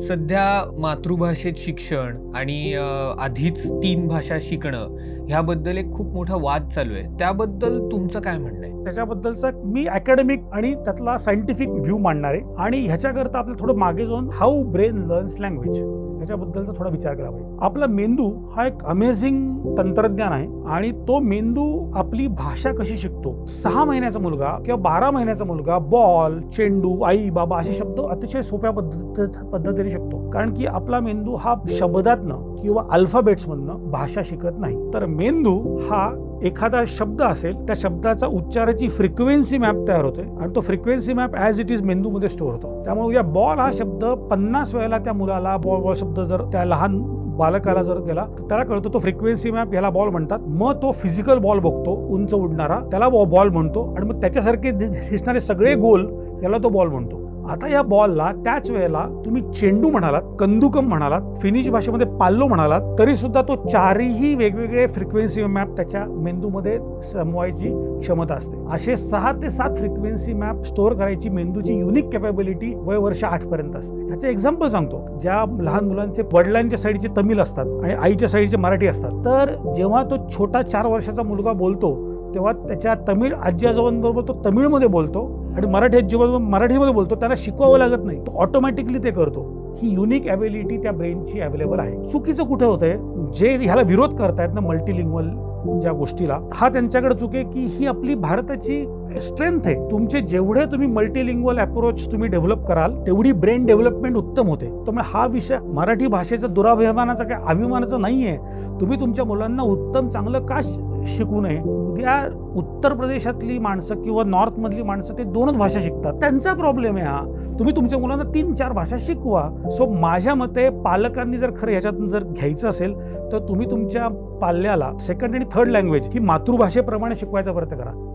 सध्या मातृभाषेत शिक्षण आणि आधीच तीन भाषा शिकणं ह्याबद्दल एक खूप मोठा वाद चालू आहे. त्याबद्दल तुमचं काय म्हणणं आहे? त्याच्याबद्दलचं मी अकॅडमिक आणि त्यातला सायंटिफिक व्ह्यू मांडणार आहे. आणि ह्याच्याकरता आपल्याला थोडं मागे जाऊन हाऊ ब्रेन लर्न्स लँग्वेज ह्याच्याबद्दलचा थोडा विचार केला पाहिजे आपला मेंदू हा एक अमेझिंग तंत्रज्ञान आहे आणि तो मेंदू आपली भाषा कशी शिकतो? सहा महिन्याचा मुलगा किंवा बारा महिन्याचा मुलगा बॉल चेंडू आई बाबा असे शब्द अतिशय सोप्या पद्धत पद्धतीने शिकतो. कारण की आपला मेंदू हा शब्दातनं किंवा अल्फाबेट्समधनं भाषा शिकत नाही. तर मेंदू हा एखादा शब्द असेल त्या शब्दाचा उच्चाराची फ्रिक्वेन्सी मॅप तयार होते आणि तो frequency map as it is मेंदूमध्ये स्टोअर होतो. त्यामुळे या बॉल हा शब्द पन्नास वेळेला त्या मुलाला बॉल बॉल शब्द जर त्या लहान बालकाला जर गेला तर त्याला कळतो तो फ्रिक्वेन्सी मॅप याला बॉल म्हणतात. मग तो फिजिकल बॉल बघतो उंच उडणारा. त्याला बॉल म्हणतो आणि मग त्याच्यासारखे दिसणारे सगळे गोल याला तो बॉल म्हणतो. आता या बॉलला त्याच वेळेला तुम्ही चेंडू म्हणालात कंदुकम म्हणालात फिनिश भाषेमध्ये पाल्लो म्हणालात तरी सुद्धा तो चारही वेगवेगळे फ्रिक्वेन्सी मॅप त्याच्या मेंदूमध्ये समवायची क्षमता असते. असे सहा ते सात फ्रिक्वेन्सी मॅप स्टोअर करायची मेंदूची युनिक कॅपेबिलिटी वय वर्ष आठ पर्यंत असते. याचं एक्झाम्पल सांगतो. ज्या लहान मुलांचे वडिलांच्या साईडचे तमिळ असतात आणि आईच्या साईडचे मराठी असतात. तर जेव्हा तो छोटा चार वर्षाचा मुलगा बोलतो तेव्हा त्याच्या तमिळ आजी आजोबांबरोबर तो तमिळमध्ये बोलतो आणि मराठी जेव्हा मराठीमध्ये बोलतो त्याला शिकवावं लागत नाही. तो ऑटोमॅटिकली ते करतो. ही युनिक ॲबिलिटी त्या ब्रेनची अवेलेबल आहे. चुकीचं कुठे होतंय? जे ह्याला विरोध करतायत ना मल्टीलिंग्वल ज्या गोष्टीला हा त्यांच्याकडे चूक आहे की ही आपली भारताची स्ट्रेंथ आहे. तुमचे जेवढे तुम्ही मल्टीलिंग्वल अप्रोच तुम्ही डेव्हलप कराल तेवढी ब्रेन डेव्हलपमेंट उत्तम होते. त्यामुळे हा विषय मराठी भाषेचा दुराभिमानाचा काय अभिमानाचा नाहीये. तुम्ही तुमच्या मुलांना उत्तम चांगलं का शिकू नये. उद्या उत्तर प्रदेशातली माणसं किंवा नॉर्थमधली माणसं ते दोनच भाषा शिकतात. त्यांचा प्रॉब्लेम आहे हा. तुम्ही तुमच्या मुलांना तीन चार भाषा शिकवा. सो माझ्या मते पालकांनी जर खरं ह्याच्यात जर घ्यायचं असेल तर तुम्ही तुमच्या पाल्याला सेकंड आणि थर्ड लँग्वेज ही मातृभाषेप्रमाणे शिकवायचा प्रयत्न करा.